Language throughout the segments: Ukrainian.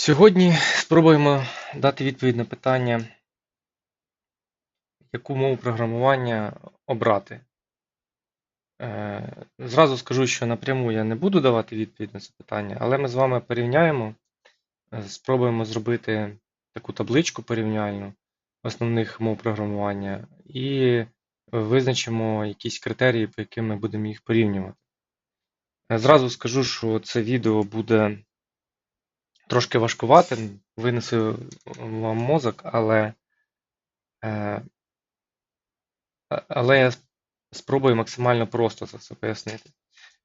Сьогодні спробуємо дати відповідь на питання, яку мову програмування обрати. Е, Зразу скажу, що напряму я не буду давати відповідь на це питання, але ми з вами порівняємо, е, спробуємо зробити таку табличку порівняльну основних мов програмування і визначимо якісь критерії, по яким ми будемо їх порівнювати. Е, Зразу скажу, що це відео буде трошки важкуватим, винесу вам мозок, але, е, але я спробую максимально просто це все пояснити,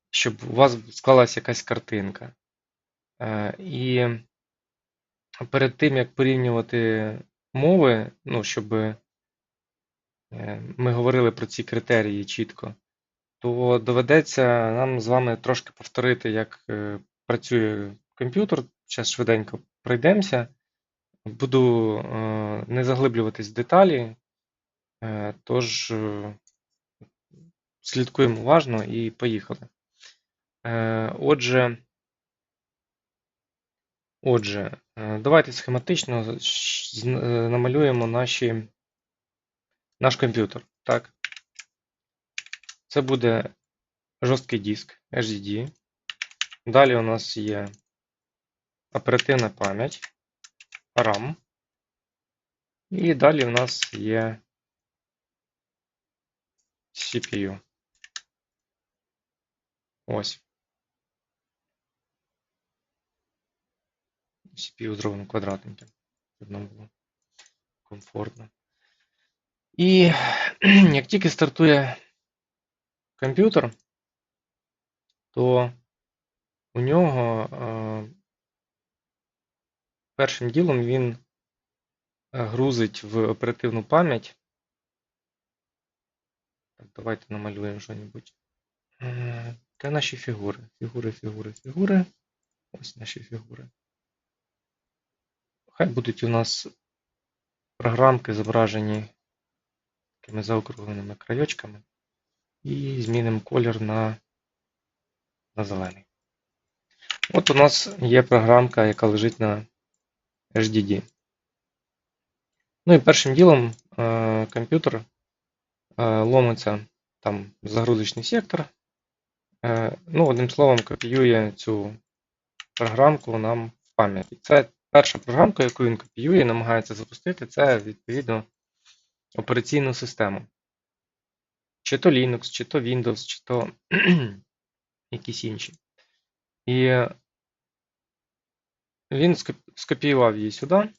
щоб у вас склалася якась картинка. Е, І перед тим, як порівнювати мови, ну, щоб е, ми говорили про ці критерії чітко, то доведеться нам з вами трошки повторити, як е, працює комп'ютер. Зараз швиденько пройдемося. Буду е, не заглиблюватись в деталі, е, тож е, слідкуємо уважно і поїхали. Отже, отже, давайте схематично намалюємо наші, наш комп'ютер. Так. Це буде жорсткий диск HDD. Далі у нас є оперативна пам'ять RAM. І далі у нас є CPU. Ось. CPU зроблено квадратненьким, щоб нам було комфортно. І як тільки стартує комп'ютер, то у нього е, першим ділом він е, грузить в оперативну пам'ять. Так, давайте намалюємо що-небудь. Де наші фігури? Фігури, фігури, фігури. Ось наші фігури. Хай будуть у нас програмки зображені такими заокругленими крайочками. І змінимо колір на, на зелений. От у нас є програмка, яка лежить на HDD. Ну і першим ділом е, комп'ютер е, ломиться там загрузочний сектор. Е, ну, одним словом, копіює цю програмку нам в пам'ять. Це перша програмка, яку він копіює, намагається запустити, це відповідно операційну систему. Чи то Linux, чи то Windows, чи то якісь інші. І він скопіював її сюди.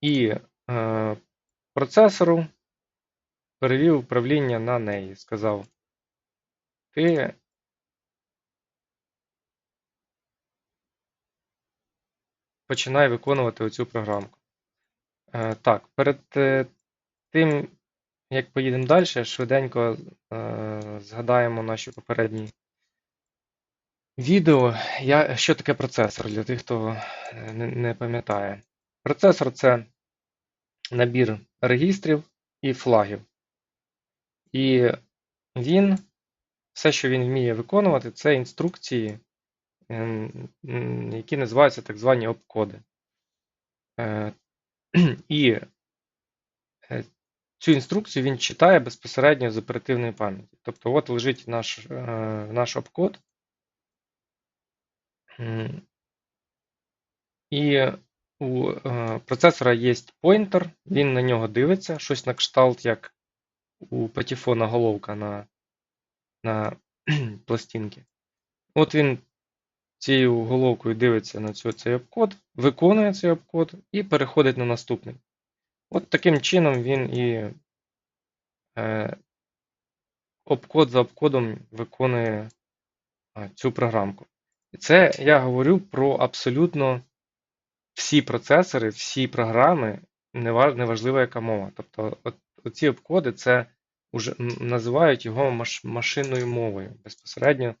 І е, процесору перевів управління на неї. Сказав: Ти починай виконувати оцю програмку. Е, так, перед е, тим, як поїдемо далі, швиденько е, згадаємо наші попередні відео. Я, що таке процесор для тих, хто е, не, пам'ятає. Процесор це набір регістрів і флагів. І він, все, що він вміє виконувати, це інструкції, ем, які називаються так звані опкоди. Е, І е, цю інструкцію він читає безпосередньо з оперативної пам'яті. Тобто, от лежить наш, е, наш опкод. І у е, процесора є поінтер, він на нього дивиться, щось на кшталт, як у патефона головка на, на пластинки. От він цією головкою дивиться на цю, цей обкод, виконує цей обкод і переходить на наступний. От таким чином він і е, обкод за обкодом виконує цю програмку. І це я говорю про абсолютно всі процесори, всі програми, нева- неважливо яка мова. Тобто, от, оці обкоди це уже називають його маш, машинною мовою. Безпосередньо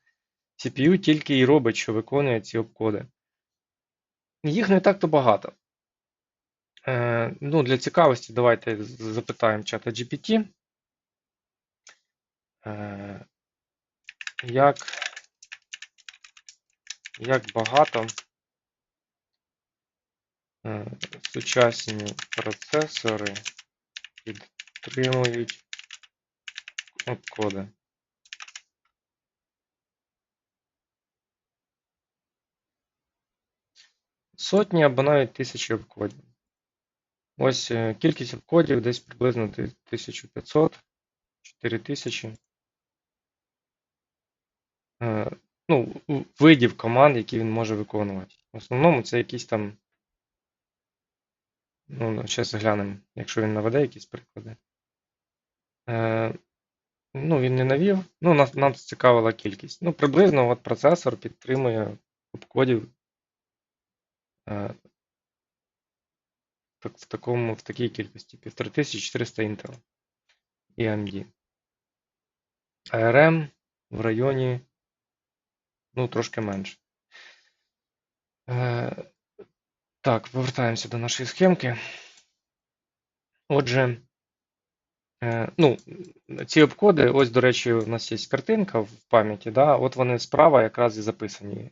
CPU тільки і робить, що виконує ці обкоди. Їх не так-то багато. Е, ну, для цікавості давайте запитаємо чата GPT. Е, як, як багато Е, Сучасні процесори підтримують коди. Сотні або навіть тисячі обкодів. Ось е, кількість обкодів десь приблизно ти- 1500, 4000. Е, Ну, видів команд, які він може виконувати. В основному це якісь там. Ну, зараз глянемо, якщо він наведе якісь приклади. Е, ну, він не навів. Ну, нас, нам цікавила кількість. Ну, приблизно от процесор підтримує обкодів е, так, в, такому, в такій кількості 1500-400 Intel і AMD. ARM в районі, ну, трошки менше. Е, так, повертаємося до нашої схемки. Отже, е, ну, ці обкоди, ось, до речі, у нас є картинка в пам'яті, да? от вони справа якраз і записані.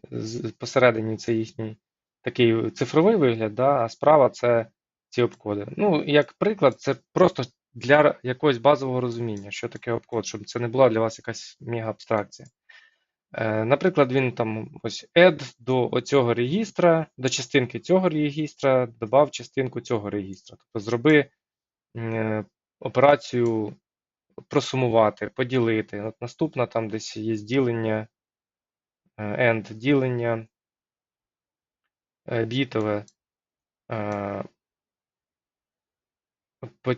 Посередині це їхній такий цифровий вигляд, да? а справа це ці обкоди. Ну, як приклад, це просто для якогось базового розуміння, що таке обкод, щоб це не була для вас якась мега-абстракція. Е, Наприклад, він там ось add до оцього регістра, до частинки цього регістра, додав частинку цього регістра. Тобто зроби е, операцію просумувати, поділити. От наступна там десь є ділення, е, end ділення, е, бітове. е,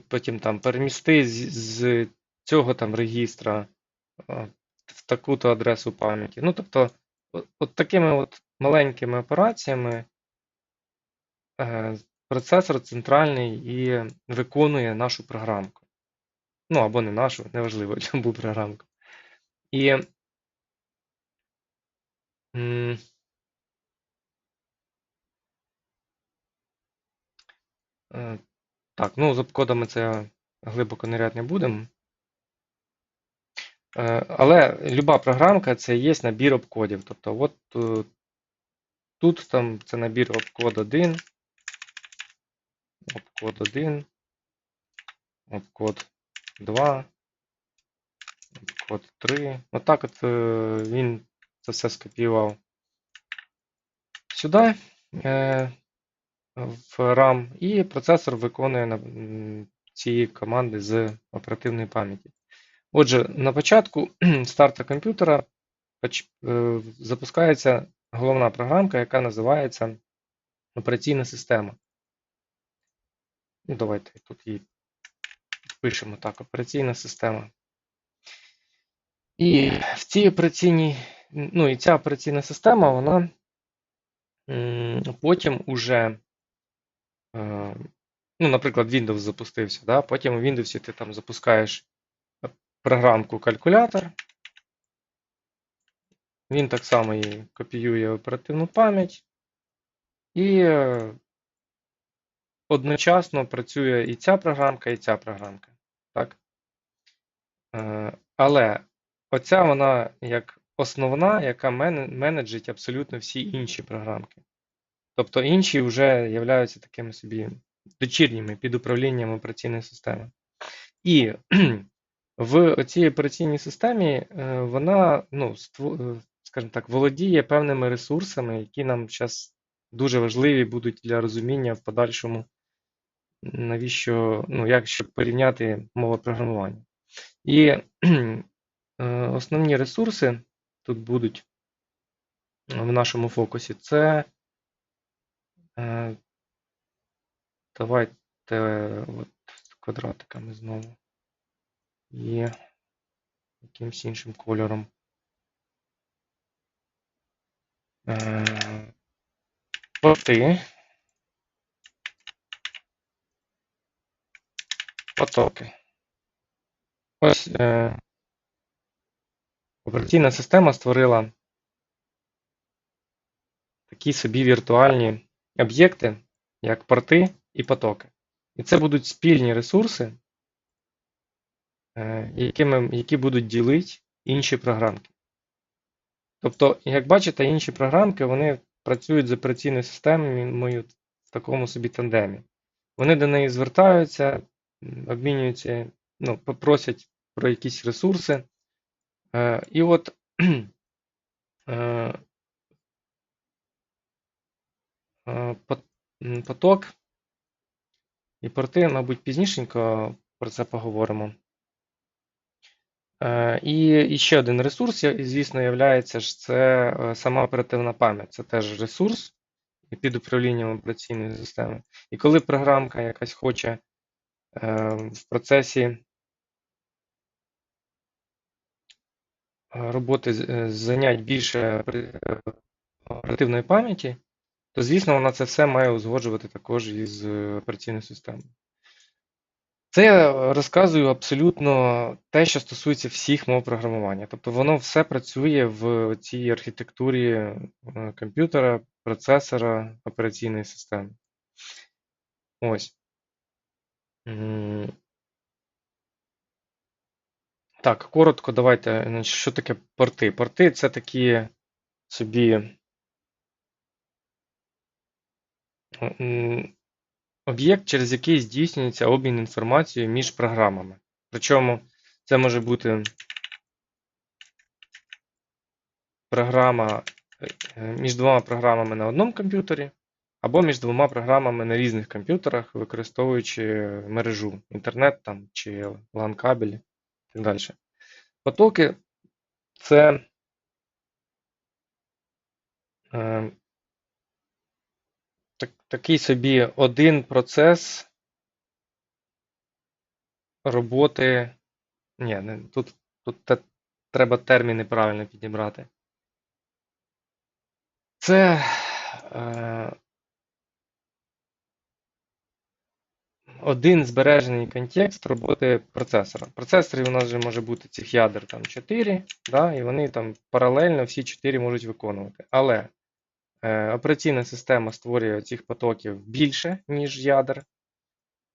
Потім там перемісти з, цього там регістра е, в таку-то адресу пам'яті. Ну, тобто, от, от такими от маленькими операціями е, процесор центральний і виконує нашу програмку. Ну, або не нашу, неважливо, любу програмку. І м, е, так, ну, з обкодами це глибоко ниряти не будемо. Е, Але люба програмка це є набір обкодів. Тобто, от е, тут там це набір обкод 1, обкод 1, обкод 2, обкод 3. Отак от е, він це все скопіював сюди в RAM, і процесор виконує ці команди з оперативної пам'яті. Отже, на початку старта комп'ютера е, запускається головна програмка, яка називається операційна система. Ну, давайте тут її пишемо так, операційна система. І в цій операційній, ну і ця операційна система, вона потім уже, е, ну, наприклад, Windows запустився, да? потім у Windows ти там запускаєш програмку калькулятор. Він так само і копіює оперативну пам'ять. І е, одночасно працює і ця програмка, і ця програмка. Так? Е, Але оця вона як основна, яка мен- менеджить абсолютно всі інші програмки. Тобто інші вже являються такими собі дочірніми під управлінням операційної системи. І в цій операційній системі е, вона, ну, е, скажімо так, володіє певними ресурсами, які нам зараз дуже важливі будуть для розуміння в подальшому, навіщо, ну, як щоб порівняти мови програмування. І е, основні ресурси тут будуть в нашому фокусі це давайте от квадратиками знову і якимось іншим кольором. Е, Порти. Потоки. Ось е, операційна система створила такі собі віртуальні об'єкти, як порти і потоки. І це будуть спільні ресурси, якими, які будуть ділити інші програмки. Тобто, як бачите, інші програмки вони працюють з операційною системою в такому собі тандемі. Вони до неї звертаються, обмінюються, ну, попросять про якісь ресурси. Е, І от е, е, поток і порти, мабуть, пізнішенько про це поговоримо. Е, І, ще один ресурс, звісно, являється ж це е, сама оперативна пам'ять. Це теж ресурс під управлінням операційної системи. І коли програмка якась хоче е, в процесі роботи з- зайняти більше оперативної пам'яті, то, звісно, вона це все має узгоджувати також із операційною системою. Це я розказую абсолютно те, що стосується всіх мов програмування. Тобто воно все працює в цій архітектурі е, комп'ютера, процесора, операційної системи. Ось. Так, коротко, давайте. Що таке порти? Порти це такі собі об'єкт, через який здійснюється обмін інформацією між програмами. Причому це може бути програма е, між двома програмами на одному комп'ютері, або між двома програмами на різних комп'ютерах, використовуючи мережу, інтернет там, чи LAN-кабелі і так далі. Потоки це е, так, такий собі один процес роботи. Ні, тут, тут те- треба терміни правильно підібрати. Це е, один збережений контекст роботи процесора. Процесорів у нас вже може бути цих ядер там 4, да, і вони там паралельно всі 4 можуть виконувати. Але операційна система створює цих потоків більше, ніж ядер.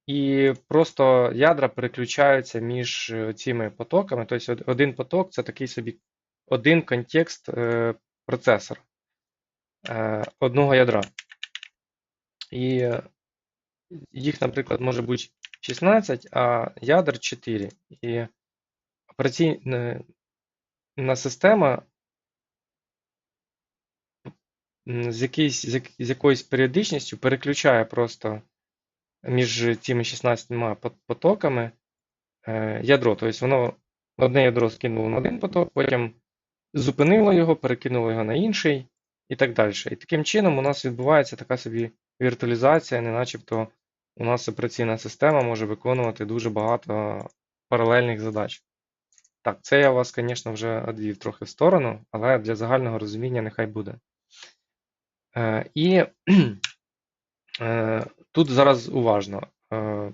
І просто ядра переключаються між е, цими потоками. Тобто один поток це такий собі один контекст е, е, одного ядра. І е, їх, наприклад, може бути 16, а ядер 4. І операційна система з, якийсь, з, з якоюсь періодичністю переключає просто між цими 16 потоками е, ядро. Тобто воно одне ядро скинуло на один поток, потім зупинило його, перекинуло його на інший і так далі. І таким чином у нас відбувається така собі віртуалізація, не начебто у нас операційна система може виконувати дуже багато паралельних задач. Так, це я вас, звісно, вже одвів трохи в сторону, але для загального розуміння нехай буде. Е, І е, тут зараз уважно. Е,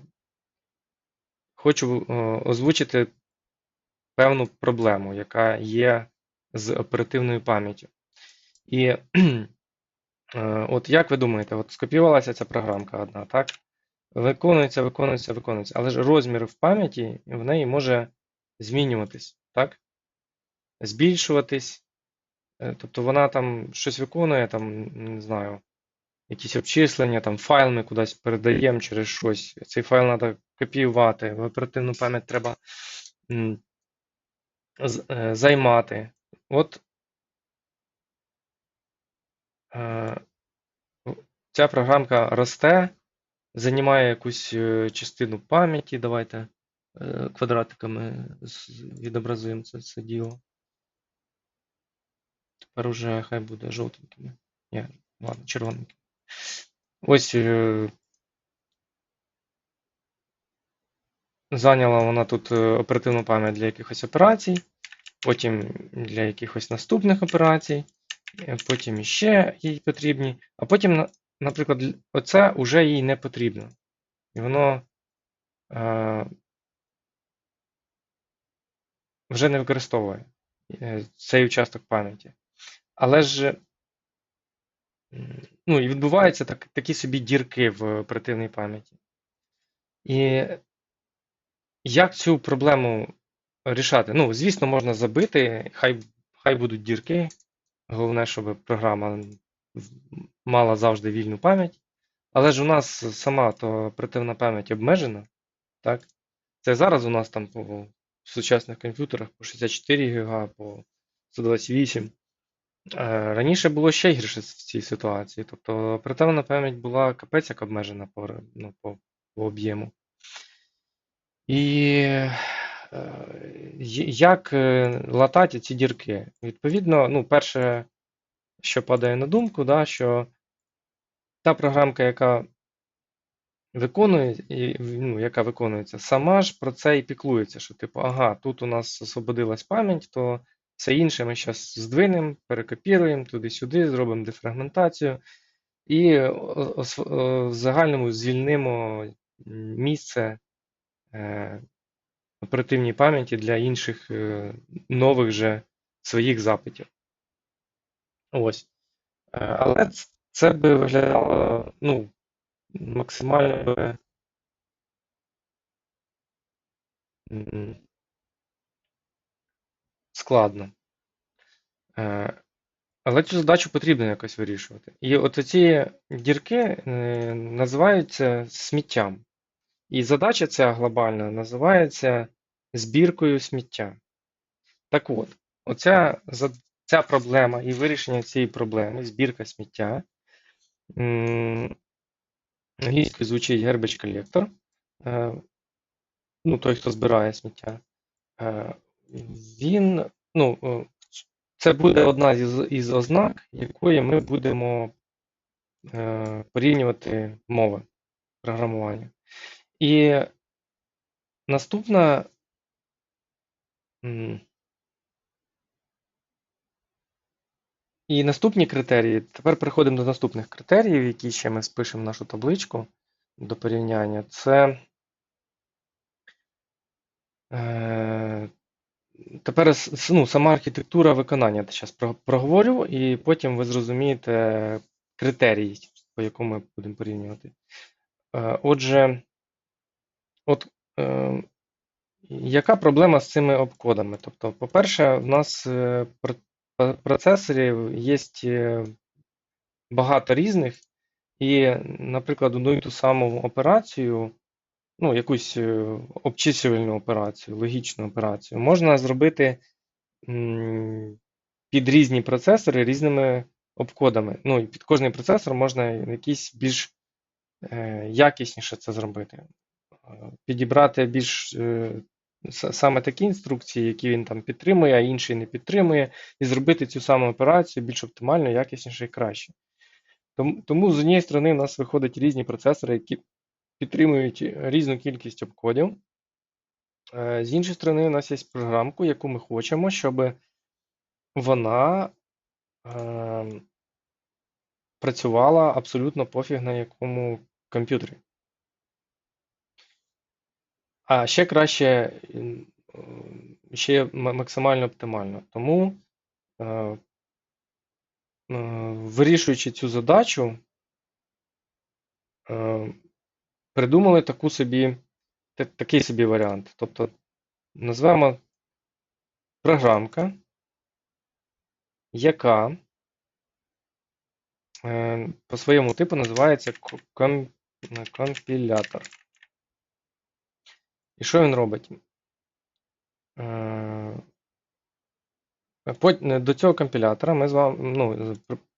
Хочу озвучити певну проблему, яка є з оперативною пам'яттю. І от як ви думаєте, от скопіювалася ця програмка одна, так? Виконується, виконується, виконується. Але ж розмір в пам'яті в неї може змінюватись, так? Збільшуватись. Е, Тобто вона там щось виконує, там, не знаю, якісь обчислення, там файл ми кудись передаємо через щось. Цей файл треба копіювати, в оперативну пам'ять треба е, займати. От е, ця програмка росте, займає якусь частину пам'яті. Давайте квадратиками відобразуємо це, це діло. Тепер уже хай буде жовтенькими. Ні, ладно, червоненьким. Ось е, зайняла вона тут е, оперативну пам'ять для якихось операцій, потім для якихось наступних операцій, е, потім іще їй потрібні, а потім, наприклад, оце вже їй не потрібно. І воно е, вже не використовує цей участок пам'яті. Але ж ну, і відбуваються так, такі собі дірки в оперативній пам'яті. І як цю проблему рішати? Ну, звісно, можна забити, хай, хай будуть дірки. Головне, щоб програма мала завжди вільну пам'ять. Але ж у нас сама то оперативна пам'ять обмежена, так? Це зараз у нас там по сучасних комп'ютерах по 64 ГБ, по 128. Е, Раніше було ще гірше в цій ситуації. Тобто оперативна пам'ять була капець як обмежена по, ну, по, по об'єму. І е, як е, латати ці дірки? Відповідно, ну, перше, що падає на думку, да, що та програмка, яка виконує, ну, яка виконується, сама ж про це і піклується, що типу, ага, тут у нас освободилась пам'ять, то все інше ми зараз здвинемо, перекопіруємо туди-сюди, зробимо дефрагментацію і ос- о- в загальному звільнимо місце е, оперативній пам'яті для інших е, нових же своїх запитів. Ось. Е, Але це би виглядало ну, максимально складно. Е, Але цю задачу потрібно якось вирішувати. І от ці дірки е, називаються сміттям. І задача ця глобальна називається збіркою сміття. Так от, оця ця проблема і вирішення цієї проблеми, збірка сміття, англійською звучить garbage collector, е, ну, той, хто збирає сміття, він, ну, е, це буде одна із, із ознак, якої ми будемо е, порівнювати мови програмування. І наступна. І наступні критерії. Тепер переходимо до наступних критеріїв, які ще ми спишемо в нашу табличку до порівняння. Це е, тепер ну, сама архітектура виконання. Я зараз проговорю, і потім ви зрозумієте критерії, по якому ми будемо порівнювати. Е, Отже, от е, яка проблема з цими обкодами? Тобто, по-перше, в нас е, про- процесорів є багато різних, і, наприклад, одну і ту саму операцію, ну, якусь е, обчислювальну операцію, логічну операцію, можна зробити під різні процесори різними обкодами. Ну, і під кожний процесор можна якісь більш е, якісніше це зробити. Е, Підібрати більш саме такі інструкції, які він там підтримує, а інші не підтримує, і зробити цю саму операцію більш оптимально, якісніше і краще. Тому, тому з однієї сторони, у нас виходять різні процесори, які підтримують різну кількість обкодів. Е, З іншої сторони, у нас є програмка, яку ми хочемо, щоб вона е, працювала абсолютно пофіг на якому комп'ютері. А ще краще, ще максимально оптимально. Тому, е, вирішуючи цю задачу, е, придумали таку собі, такий собі варіант. Тобто назвемо програмка, яка е, по своєму типу називається компілятор. І що він робить? Е, До цього компілятора ми з вами, ну,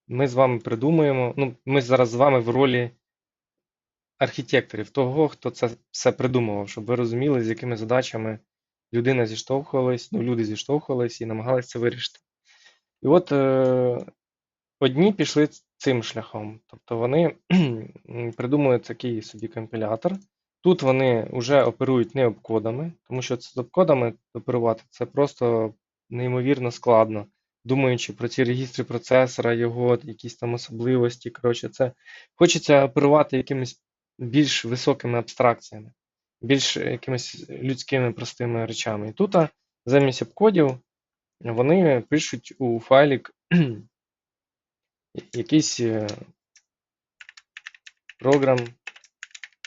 ми з вами придумуємо, ну, ми зараз з вами в ролі архітекторів, того, хто це все придумував, щоб ви розуміли, з якими задачами людина зіштовхувалась, ну, люди зіштовхувались і намагалися це вирішити. І от е, одні пішли цим шляхом. Тобто вони м, придумали такий собі компілятор. Тут вони вже оперують не обкодами, тому що з обкодами оперувати це просто неймовірно складно. Думаючи про ці регістри процесора, його якісь там особливості. Коротше, це хочеться оперувати якимись більш високими абстракціями, більш якимись людськими простими речами. І тут замість обкодів вони пишуть у файлік якийсь е, program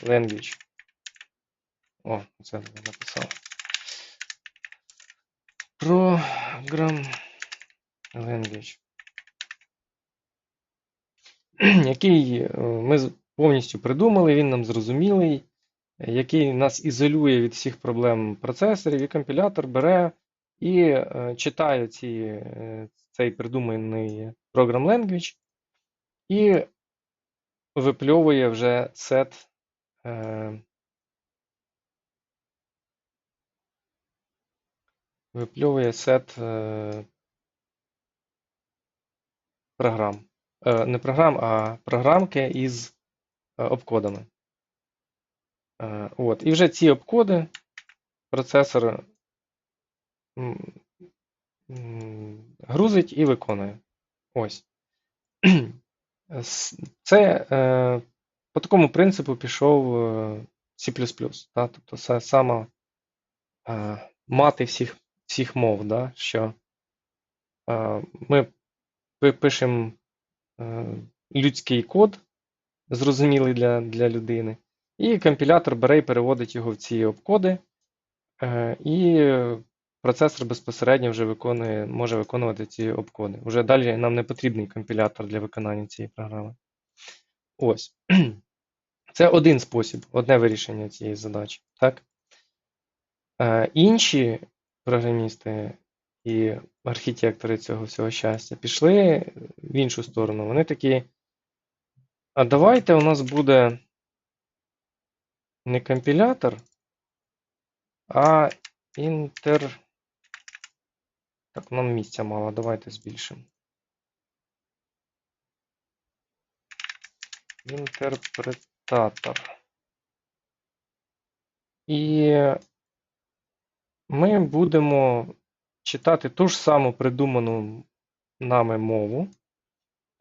language. О, це написав. Program language. Який е, ми повністю придумали, він нам зрозумілий, який нас ізолює від всіх проблем процесорів, і компілятор бере і е, читає ці, е, цей придуманий program language і випльовує вже сет. е, Випльовує сет е, програм. Е, Не програм, а програмки із обкодами. Е, От. І вже ці обкоди процесор грузить і виконує. Ось. Це е, по такому принципу пішов е, C++. Да? Тобто це сама е, мати всіх, всіх мов, да? що е, ми пишемо е, людський код, зрозумілий для, для людини, і компілятор бере і переводить його в ці обкоди, е, і процесор безпосередньо вже виконує, може виконувати ці обкоди. Уже далі нам не потрібний компілятор для виконання цієї програми. Ось. Це один спосіб, одне вирішення цієї задачі. Так? Е, інші програмісти і архітектори цього всього щастя пішли в іншу сторону. Вони такі. А давайте у нас буде не компілятор, а інтер. Так, нам місця мало, давайте збільшимо. Інтерпретатор. І ми будемо читати ту ж саму придуману нами мову,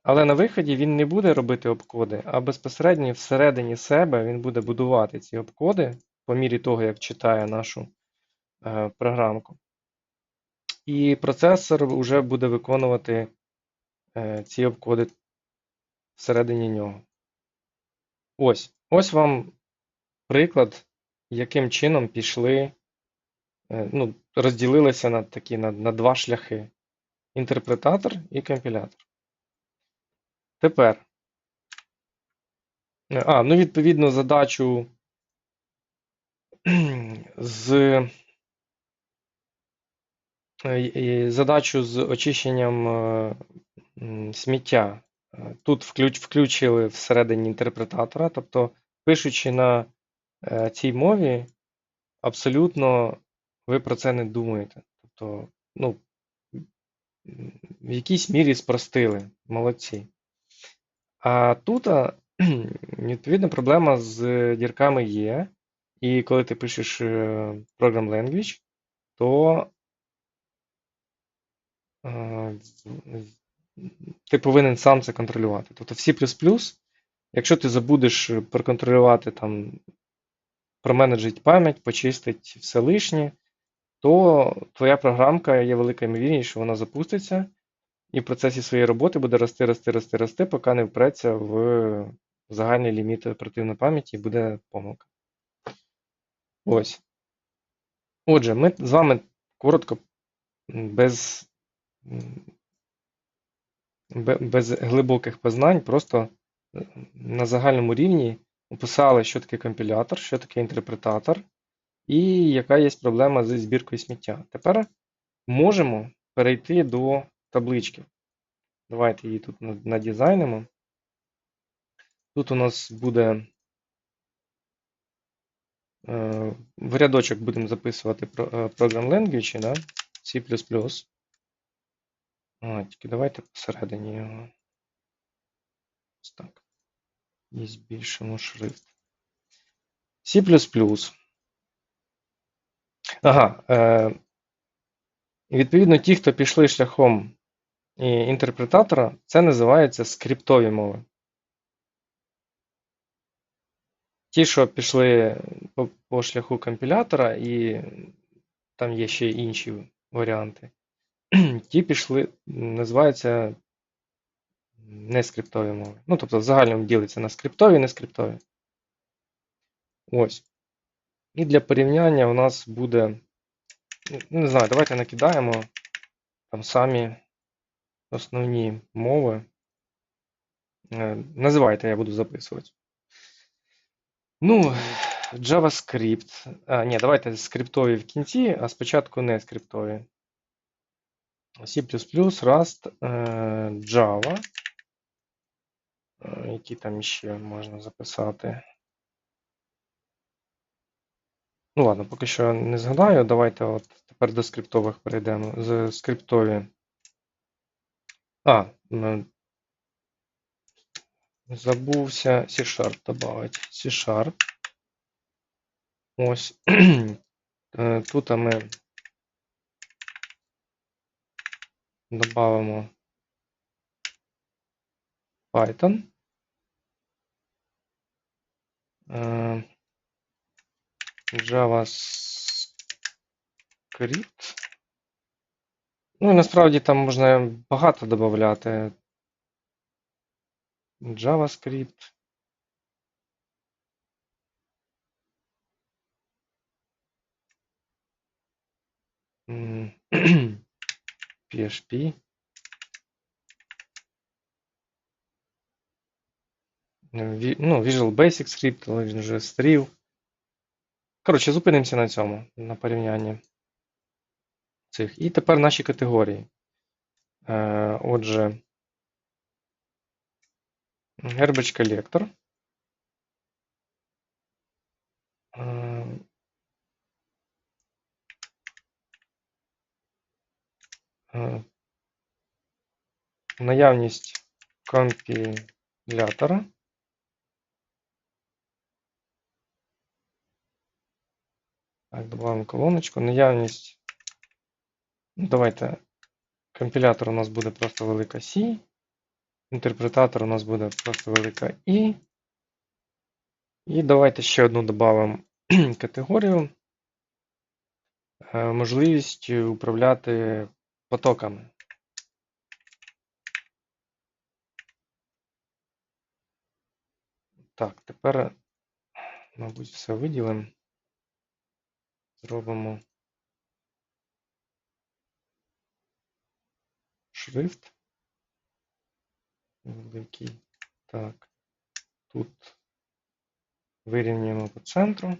але на виході він не буде робити обкоди, а безпосередньо всередині себе він буде будувати ці обкоди по мірі того, як читає нашу е, програмку. І процесор вже буде виконувати е, ці обкоди всередині нього. Ось. Ось вам приклад, яким чином пішли, е, ну, розділилися на такі на, на два шляхи: інтерпретатор і компілятор. Тепер. е, А, ну, відповідно, задачу з е, задачу з очищенням е, сміття. е, Тут включ, включили всередині інтерпретатора, тобто, пишучи на е, цій мові, абсолютно ви про це не думаєте. Тобто, ну, в якійсь мірі спростили, молодці. А тут, а, відповідно, проблема з дірками є. І коли ти пишеш е, program language, то е, ти повинен сам це контролювати. Тобто C++, якщо ти забудеш проконтролювати там, променеджити пам'ять, почистити все лишнє, то твоя програмка є велика ймовірність, що вона запуститься, і в процесі своєї роботи буде рости, рости, рости, рости, поки не впреться в загальний ліміт оперативної пам'яті і буде помилка. Ось. Отже, ми з вами коротко, без, без глибоких познань, просто на загальному рівні описали, що таке компілятор, що таке інтерпретатор і яка є проблема зі збіркою сміття. Тепер можемо перейти до таблички. Давайте її тут на- надизайнимо. Тут у нас буде е, в рядочок будемо записувати е, program language, да? C++. А, тільки давайте посередині його. Ось так. І збільшимо шрифт. C++. Ага. Е, відповідно, ті, хто пішли шляхом і інтерпретатора, це називається скриптові мови. Ті, що пішли по, по шляху компілятора, і там є ще інші варіанти, ті пішли, називаються нескриптові мови. Ну, тобто, в загальному ділиться на скриптові і нескриптові. Ось. І для порівняння у нас буде. ну, Не знаю, давайте накидаємо там самі основні мови. Е, Називайте, я буду записувати. Ну, JavaScript. А, ні, давайте скриптові в кінці, а спочатку не скриптові. C++, Rust, е, Java. Е, Які там ще можна записати? Ну ладно, поки що не згадаю. Давайте от тепер до скриптових перейдемо. З скриптові. А, забувся C-Sharp додати. C-Sharp. Ось. Е, Тут ми додамо Python. Е, JavaScript. Ну, і насправді там можна багато додати. JavaScript. PHP. Ну, Visual Basic Script, але він вже стрів. Коротше, зупинимося на цьому, на порівнянні цих. І тепер наші категорії. Е, Отже, Garbage Collector. Е, е, Наявність компілятора. Так, додаємо колоночку. Наявність. Ну, давайте. Компілятор у нас буде просто велика C. Інтерпретатор у нас буде просто велика I. І давайте ще одну додамо категорію. Е, Можливість управляти потоками. Так, тепер, мабуть, все виділимо. Зробимо шрифт. Великий. Так. Тут вирівнюємо по центру.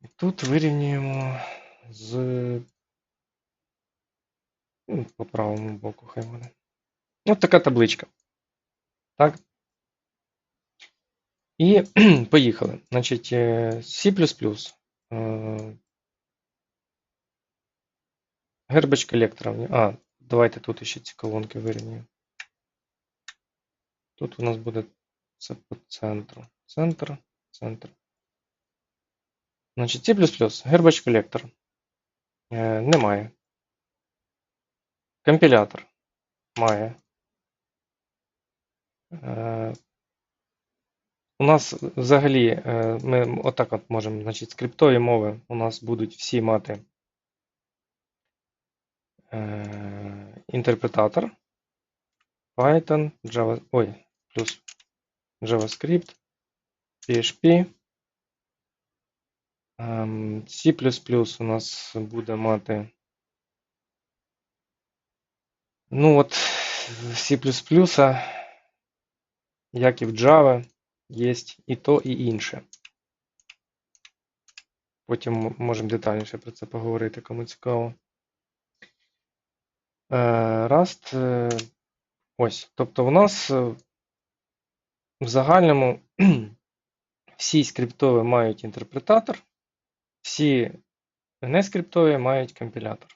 І тут вирівнюємо з ну, по правому боку, хай буде. Ось така табличка. Так. І поїхали. Значить, е, C. е, Garbage collector. А, давайте тут ще ці колонки вирівняємо. Тут у нас буде це по центру. Центр, центр. Значить, C++, Garbage collector. Е, Немає. Компілятор має. Е, У нас взагалі е, ми отак от можемо, значить, скриптові мови у нас будуть всі мати інтерпретатор, Python, Java, ой, плюс JavaScript, PHP. ем, C++ у нас буде мати. Ну от, C++, як і в Java, є і то, і інше. Потім можемо детальніше про це поговорити, кому цікаво. Е, Rust. е, Ось. Тобто, у нас е, в загальному всі скриптові мають інтерпретатор, всі нескриптові мають компілятор.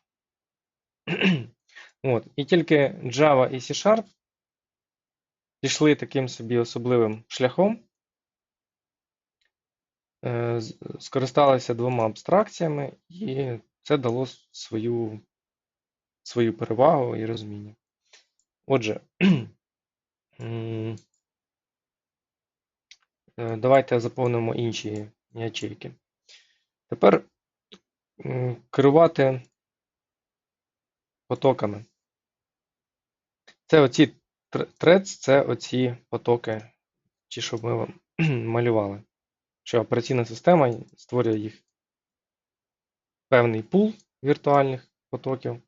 От. І тільки Java і C-Sharp пішли таким собі особливим шляхом, е, скористалися двома абстракціями, і це дало свою, свою перевагу і розуміння. Отже, е, давайте заповнимо інші ячейки. Тепер керувати потоками. Це оці тр- threads, це оці потоки, ті, що ми малювали. Що операційна система створює їх певний пул віртуальних потоків,